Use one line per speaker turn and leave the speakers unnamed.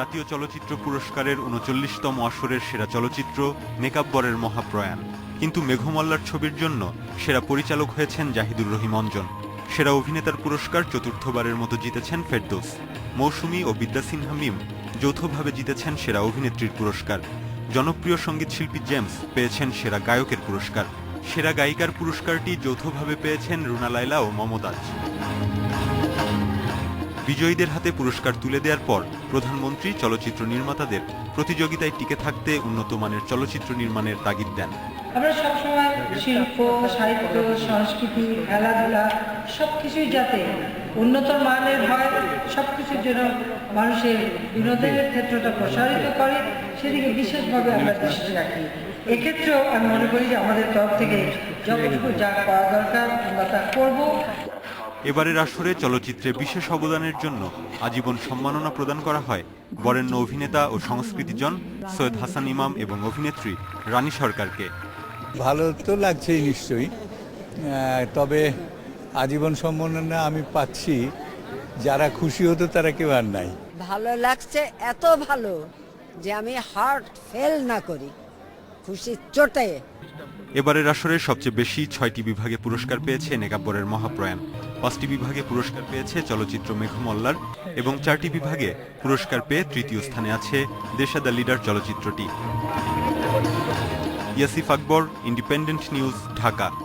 জাতীয় চলচ্চিত্র পুরস্কারের উনচল্লিশতম আসরের সেরা চলচ্চিত্র নেকাব্বরের মহাপ্রয়াণ। কিন্তু মেঘমল্লার ছবির জন্য সেরা পরিচালক হয়েছেন জাহিদুর রহিম অঞ্জন। সেরা অভিনেতার পুরস্কার চতুর্থবারের মতো জিতেছেন ফেরদৌস। মৌসুমী ও বিদ্যা সিনহা মিম যৌথভাবে জিতেছেন সেরা অভিনেত্রীর পুরস্কার। জনপ্রিয় সংগীত শিল্পী জেমস পেয়েছেন সেরা গায়কের পুরস্কার। সেরা গায়িকার পুরস্কারটি যৌথভাবে পেয়েছেন রুনা লায়লা ও মমতাজ। বিজয়ীদের হাতে পুরস্কার তুলে দেওয়ার পর প্রধানমন্ত্রী, চলচ্চিত্র নির্মাতাদের প্রতিযোগিতায় টিকে থাকতে উন্নত মানের চলচ্চিত্র নির্মাণের তাগিদ দেন।
আমরা সবসময় শিল্প, সাহিত্য, সংস্কৃতি, খেলাধুলা সব কিছুই যাতে উন্নত মানের হয় সব কিছুর জন্য মানুষের বিনোদনের ক্ষেত্রটা প্রসারিত করে, সেদিকে বিশেষভাবে আমরা দৃষ্টি রাখি। এক্ষেত্রেও আমি মনে করি যে আমাদের তরফ থেকে যতটুকু যা করা দরকার আমরা তা করব
এবারের আসরে চলচ্চিত্রে বিশেষ অবদানের জন্য আজীবন সম্মাননা প্রদান করা হয় বরেণ্য অভিনেতা ও সংস্কৃতিজন সৈয়দ হাসান ইমাম এবং অভিনেত্রী রানী সরকারকে।
ভালো তো লাগছেই নিশ্চয়ই। তবে আজীবন সম্মাননা আমি পাচ্ছি যারা খুশি হতো তারা কেউ আর নাই।
ভালো লাগছে এত ভালো যে আমি হার্ট ফেল না করি। খুশি চটে
এবারের আসরে সবচেয়ে বেশি ছয়টি বিভাগে পুরস্কার পেয়েছে নেকাব্বরের মহাপ্রয়াণ। পাঁচটি বিভাগে পুরস্কার পেয়েছে চলচ্চিত্র মেঘমল্লার এবং চারটি বিভাগে পুরস্কার পেয়ে তৃতীয় স্থানে আছে দেশা দ্য লিডার চলচ্চিত্রটি। Yasif Akbar, independent news, Dhaka.